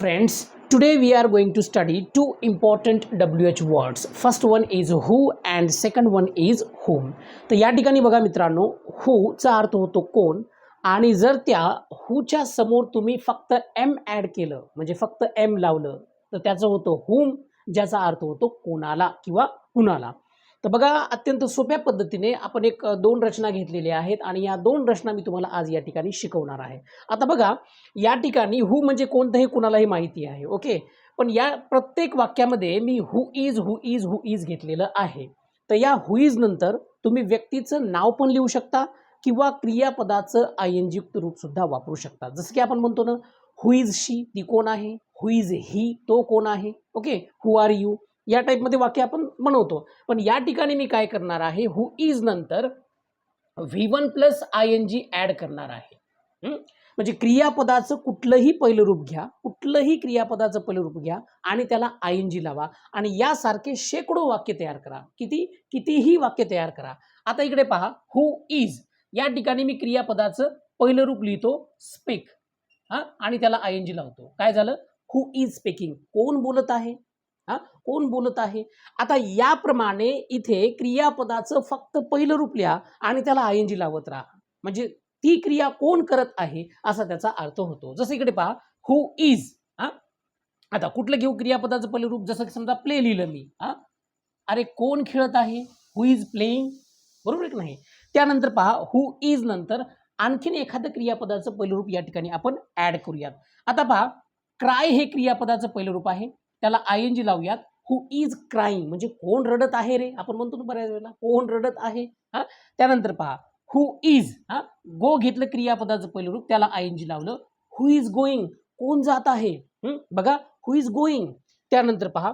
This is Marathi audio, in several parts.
Friends today we are going to study two important W H words first one is who and second one is whom तर या ठिकाणी बघा मित्रांनो हु चा अर्थ होतो कोण? आणि जर त्या हुच्या समोर तुम्ही फक्त एम ॲड केलं म्हणजे फक्त एम लावलं तर त्याचं होतं हुम ज्याचा अर्थ होतो कोणाला किंवा कुणाला. तर बघा अत्यंत सोप्या पद्धतीने आपण एक दोन रचना घेतलेल्या आहेत आणि या दोन रचना मी तुम्हाला आज या ठिकाणी शिकवणार आहे. आता बघा या ठिकाणी हु म्हणजे कोणतंही कुणालाही माहिती आहे ओके? पण या प्रत्येक वाक्यामध्ये मी who is who is who is घेतलेलं आहे. तर या हुईज नंतर तुम्ही व्यक्तीचं नाव पण लिहू शकता किंवा क्रियापदाचं आय रूपसुद्धा वापरू शकता. जसं की आपण म्हणतो ना हुईज शी ती कोण आहे? हुईज ही तो कोण आहे? ओके? हु आर यू या टाईपमध्ये वाक्य आपण बनवतो. पण या ठिकाणी मी काय करणार आहे? हु इज नंतर V one plus I N G add करणार आहे. म्हणजे क्रियापदाचं कुठलंही पहिलं रूप घ्या कुठलंही क्रियापदाचं पहिलं रूप घ्या आणि त्याला आय एन जी लावा आणि यासारखे शेकडो वाक्य तयार करा. किती? कितीही वाक्य तयार करा. आता इकडे पहा. हु इज या ठिकाणी मी क्रियापदाचं पहिलं रूप लिहितो स्पीक हां? आणि त्याला आय एन जी लावतो. काय झालं? हु इज स्पीकिंग कोण बोलत आहे? हा? कोण बोलत आहे? आता याप्रमाणे इथे क्रियापदाचं फक्त पहिलं रूप लिहा आणि त्याला आय एन जी लावत राहा. म्हणजे ती क्रिया कोण करत आहे असा त्याचा अर्थ होतो. जसं इकडे पहा हु इज हा? आता कुठलं घेऊ क्रियापदाचं पहिलं रूप? जसं की समजा प्ले लिहिलं मी हा? अरे कोण खेळत आहे? हु इज प्लेईंग बरोबर आहे की नाही? त्यानंतर पहा हु इज नंतर आणखीन एखादं क्रियापदाचं पहिलं रूप या ठिकाणी आपण ॲड करूयात. आता पहा क्राय हे क्रियापदाचं पहिलं रूप आहे. त्याला आय एन जी लावूयात. हु इज क्राईंग म्हणजे कोण रडत आहे रे? आपण म्हणतो ना बऱ्याच वेळेला कोण रडत आहे? हा? त्यानंतर पहा. हु इज हा? गो घेतलं क्रियापदाचं पहिलं रूप त्याला आय एन जी लावलं. हु इज गोईंग कोण जात आहे? बघा. हु इज गोईंग त्यानंतर पहा.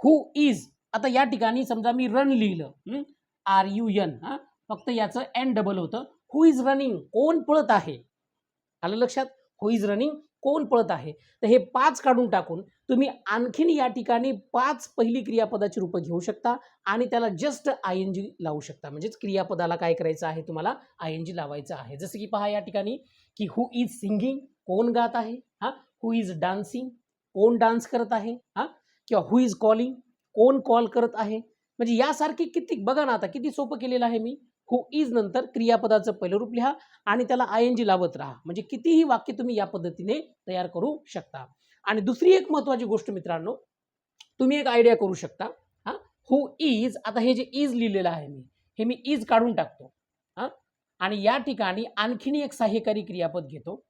हु इज आता या ठिकाणी समजा मी रन लिहिलं. आर यू एन हा? फक्त याचं एन डबल होतं. हु इज रनिंग कोण पळत आहे? आलं लक्षात? हु इज रनिंग कोण पळत आहे? तर हे पाच काढून टाकून तुम्ही आणखीन या ठिकाणी पाच पहिली क्रियापदाची रूपं घेऊ शकता आणि त्याला जस्ट आय एन जी लावू शकता. म्हणजेच क्रियापदाला काय करायचं आहे तुम्हाला? आय एन जी लावायचं आहे. जसं की पहा या ठिकाणी की हु इज सिंगिंग कोण गात आहे? हां? हु इज डान्सिंग कोण डान्स करत आहे? हां? किंवा हु इज कॉलिंग कोण कॉल करत आहे? म्हणजे यासारखी किती बघा ना आता किती सोपं केलेलं आहे मी. हु इज नंतर क्रियापदाचं पहिलं रूप लिहा आणि त्याला आय एन जी लावत राहा. म्हणजे कितीही वाक्य तुम्ही या पद्धतीने तयार करू शकता. आणि दुसरी एक महत्त्वाची गोष्ट मित्रांनो तुम्ही एक आयडिया करू शकता. हां? हु इज आता हे जे इज लिहिलेलं आहे मी हे मी इज काढून टाकतो. हां? आणि या ठिकाणी आणखीन एक सहाय्यकारी क्रियापद घेतो.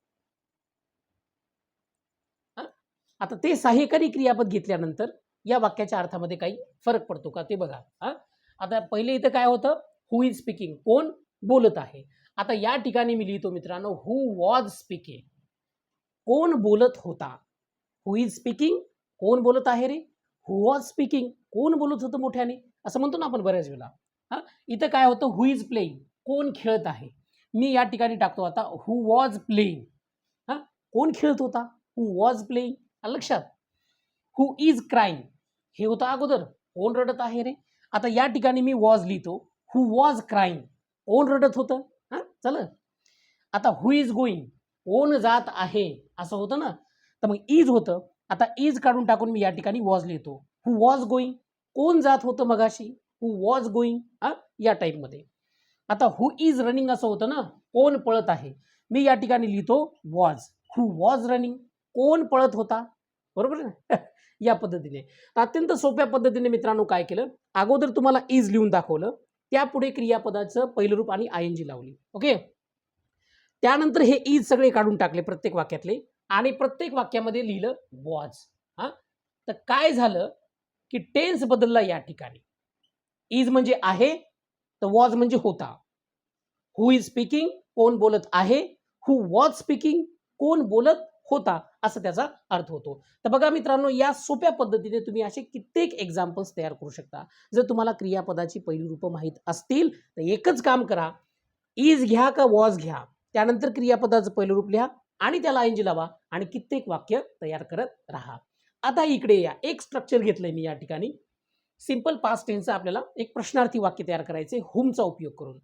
आता ते सहाय्यकारी क्रियापद घेतल्यानंतर या वाक्याच्या अर्थामध्ये काही फरक पडतो का ते बघा. हां? आता पहिले इथं काय होतं? हु इज स्पीकिंग कोण बोलत आहे. आता या ठिकाणी मी लिहितो मित्रांनो हु वॉज स्पीकिंग कोण बोलत होता? हु इज स्पीकिंग कोण बोलत आहे रे? हु वॉज स्पीकिंग कोण बोलत होतं मोठ्याने? असं म्हणतो ना आपण बऱ्याच वेळेला. हां? इथं काय होतं? हु इज प्लेईंग कोण खेळत आहे? मी या ठिकाणी टाकतो आता हु वॉज प्लेईंग हां? कोण खेळत होता? हु वॉज प्लेईंग लक्षात? हु इज क्राईंग हे होतं अगोदर. कोण रडत आहे रे? आता या ठिकाणी मी वॉज लिहितो. हु वॉज क्राईंग ओन रडत होतं? हां? चला. आता हु इज गोईंग ओन जात आहे? असं होतं ना? तर मग इज होतं. आता इज काढून टाकून मी या ठिकाणी वॉज लिहितो. हु वॉज गोईंग कोण जात होतं मगाशी? हु वॉज गोईंग हां? या टाईपमध्ये आता हु इज रनिंग असं होतं ना? कोण पळत आहे? मी या ठिकाणी लिहितो वॉज हु वॉज रनिंग कोण पळत होता? बरोबर ना? या पद्धतीने. अत्यंत सोप्या पद्धतीने मित्रांनो काय केलं? अगोदर तुम्हाला इज लिहून दाखवलं. त्यापुढे क्रियापदाचं पहिलं रूप आणि आय एन जी लावली. ओके त्यानंतर हे ईज सगळे काढून टाकले प्रत्येक वाक्यातले आणि प्रत्येक वाक्यामध्ये लिहिलं वॉज हां? तर काय झालं की टेन्स बदलला या ठिकाणी. इज म्हणजे आहे तर वॉज म्हणजे होता. हु इज स्पीकिंग कोण बोलत आहे? हु वॉज स्पीकिंग कोण बोलत होता असं त्याचा अर्थ होतो. तर बघा मित्रांनो या सोप्या पद्धतीने तुम्ही असे कित्येक एक्झाम्पल्स तयार करू शकता. जर तुम्हाला क्रियापदाची पहिली रूपं माहीत असतील तर एकच काम करा. इज घ्या का वॉज घ्या? त्यानंतर क्रियापदाचं पहिलं रूप लिहा आणि त्याला ऐंजी लावा आणि कित्येक वाक्य तयार करत राहा. आता इकडे या. एक स्ट्रक्चर घेतलंय मी या ठिकाणी. सिंपल पास्ट टेन्सचं आपल्याला एक प्रश्नार्थी वाक्य तयार करायचे हुमचा उपयोग करून.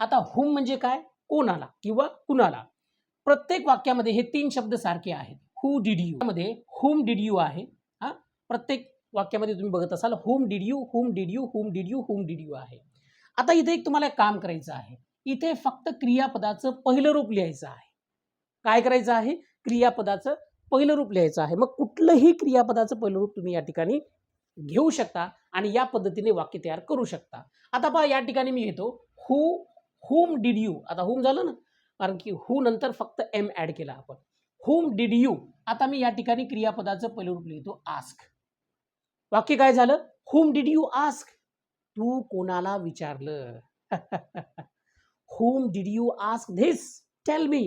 आता हुम म्हणजे काय? कोणाला किंवा कुणाला. प्रत्येक वाक्यामध्ये हे तीन शब्द सारखे आहेत. हु डिड यू मध्ये हुम डिड यू आहे. हां? प्रत्येक वाक्यामध्ये तुम्ही बघत असाल whom did you whom did you whom did you whom did you आहे. आता इथे एक तुम्हाला एक काम करायचं आहे. इथे फक्त क्रियापदाचं पहिलं रूप लिहायचं आहे. काय करायचं आहे? क्रियापदाचं पहिलं रूप लिहायचं आहे. मग कुठलंही क्रियापदाचं पहिलं रूप तुम्ही या ठिकाणी घेऊ शकता आणि या पद्धतीने वाक्य तयार करू शकता. आता पहा या ठिकाणी मी घेतो हु हुम डिड यू आता हुम झालं ना? कारण की हू नंतर फक्त एम ॲड केला आपण. हुम डिड यू आता मी या ठिकाणी क्रियापदाचं पहिलं रूप लिहितो आस्क वाक्य काय झालं? हुम डिड यू आस्क तू कोणाला विचारलं? Whom did you ask this tell me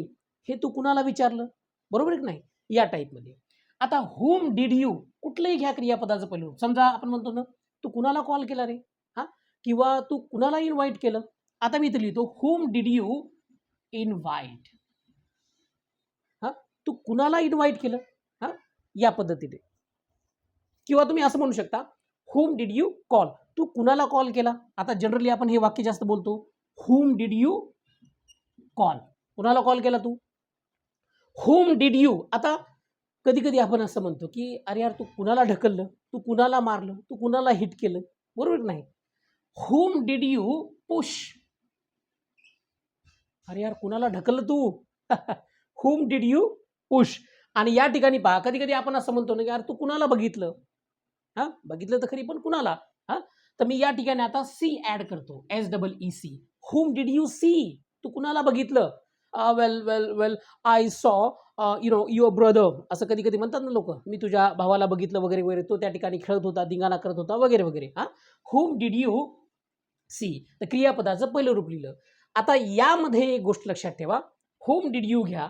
हे तू कुणाला विचारलं? बरोबर की नाही? या टाईपमध्ये आता हुम डिड यू कुठलंही घ्या क्रियापदाचं पहिलं रूप. समजा आपण म्हणतो ना तू कुणाला कॉल केला रे? हां? किंवा तू कुणाला इन्व्हाइट केलं? आता मी इथे लिहितो हुम डिड यू इन्व्हाइट हां? तू कुणाला इन्व्हाइट केलं? हां? या पद्धतीने. किंवा तुम्ही असं म्हणू शकता हुम डिड यू कॉल तू कुणाला कॉल केला? आता जनरली आपण हे वाक्य जास्त बोलतो. हुम डिड यू कॉल कुणाला कॉल केला तू? हुम डिड यू आता कधी कधी आपण असं म्हणतो की अरे यार तू कुणाला ढकललं? तू कुणाला मारलं? तू कुणाला हिट केलं? बरोबर नाही? हुम डिड यू पुश अरे यार कुणाला ढकललं तू? हुम डिड यू पुश आणि या ठिकाणी पहा कधी कधी आपण असं म्हणतो ना की यार तू कुणाला बघितलं? हां? बघितलं तर खरी पण कुणाला? हां? तर मी या ठिकाणी आता सी ॲड करतो S double E C whom did you see तू कुणाला बघितलं? Well well well I saw you know your brother असं कधी कधी म्हणतात ना लोक मी तुझ्या भावाला बघितलं वगैरे वगैरे. तो त्या ठिकाणी खेळत होता धिंगाणा करत होता वगैरे वगैरे. हां? हुम डिड यू सी तर क्रियापदाचं पहिलं रूप लिहिलं. आता यामध्ये एक गोष्ट लक्षात ठेवा. होम डिड यू घ्या?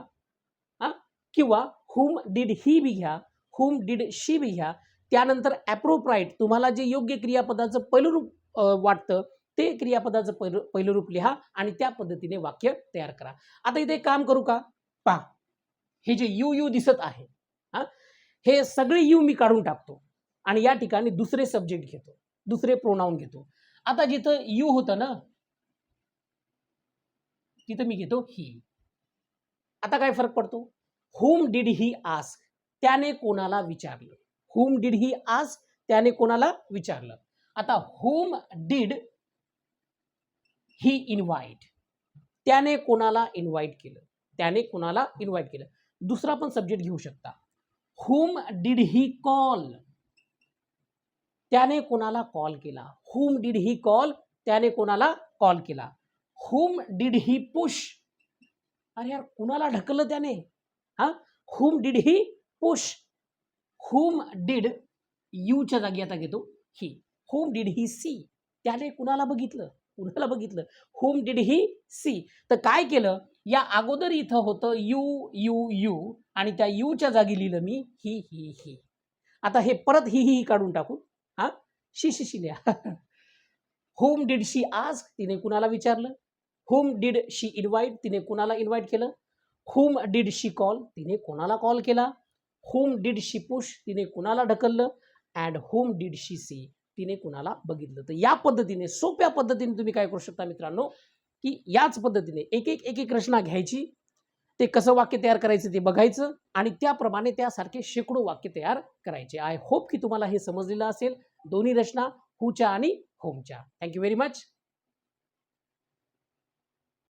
हां? किंवा हुम डिड ही बी घ्या? हुम डिड शी बी घ्या? त्यानंतर ॲप्रोप्राईट तुम्हाला जे योग्य क्रियापदाचं पहिलं रूप वाटतं ते क्रियापदाचं पहिलं पहिलं रूप लिहा आणि त्या पद्धतीने वाक्य तयार करा. आता इथे एक काम करू का? पहा. हे जे यू यू दिसत आहे हां? हे सगळे यू मी काढून टाकतो आणि या ठिकाणी दुसरे सब्जेक्ट घेतो दुसरे प्रोनाऊन घेतो. आता जिथं यू होतं ना तिथं मी घेतो ही. आता काय फरक पडतो? हुम डिड ही आस्क त्याने कोणाला विचारलं? हुम डिड ही आस्क त्याने कोणाला विचारलं? आता हुम डिड ही इन्व्हाइट त्याने कोणाला इन्व्हाइट केलं? त्याने कोणाला इन्व्हाइट केलं? दुसरा पण सब्जेक्ट घेऊ शकता. हुम डिड ही कॉल त्याने कोणाला कॉल केला? हुम डिड ही कॉल त्याने कोणाला कॉल केला? हुम डिड ही पुश अरे यार कुणाला ढकललं त्याने? हा? Whom did he push whom did यूच्या जागी आता घेतो ही हुम डिड ही सी त्याने कुणाला बघितलं? कुणाला बघितलं? हुम डिड ही सी तर काय केलं? या अगोदर इथं होतं यू यू यू आणि त्या यूच्या जागी लिहिलं मी ही ही ही आता हे परत ही ही काढून टाकू. हा? शी शी शी होम डिड शी आज तिने कुणाला विचारलं? होम डिड शी इन्व्हाइट तिने कुणाला इन्व्हाइट केलं? होम डिड शी कॉल तिने कोणाला कॉल केला? होम डिड शी पुश तिने कुणाला ढकललं? And whom did she see तिने कुणाला बघितलं? तर या पद्धतीने सोप्या पद्धतीने तुम्ही काय करू शकता मित्रांनो? की याच पद्धतीने एक एक एक एक रचना घ्यायची. ते कसं वाक्य तयार करायचं ते बघायचं आणि त्याप्रमाणे त्यासारखे शेकडो वाक्य तयार करायचे. आय होप की तुम्हाला हे समजलेलं असेल. दोन्ही रचना हुच्या आणि होमच्या. Thank you very much